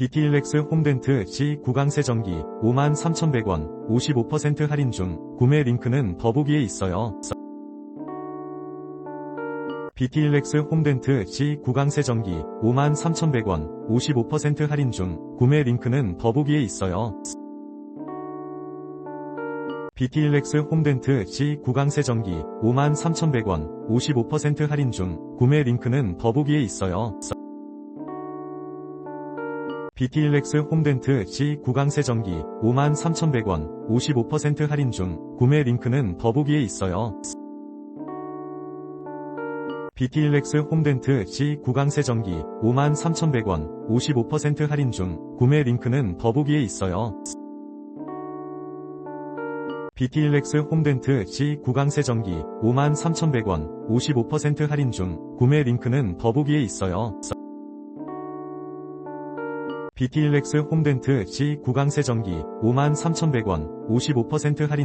BTLX 홈덴트 C 구강 세정기 53,100원 55% 할인 중 구매 링크는 더보기에 있어요. BTLX 홈덴트 C 구강 세정기 53,100원 55% 할인 중 구매 링크는 더보기에 있어요. BTLX 홈덴트 C 구강 세정기 53,100원 55% 할인 중 구매 링크는 더보기에 있어요. BTLX 홈덴트 C 구강 세정기 53,100원 55% 할인 중 구매 링크는 더보기에 있어요. BTLX 홈덴트 C 구강 세정기 53,100원 55% 할인 중 구매 링크는 더보기에 있어요. BTLX 홈덴트 C 구강 세정기 53,100원 55% 할인 중 구매 링크는 더보기에 있어요. BTLX 홈덴트 C 구강 세정기 53,100원 55% 할인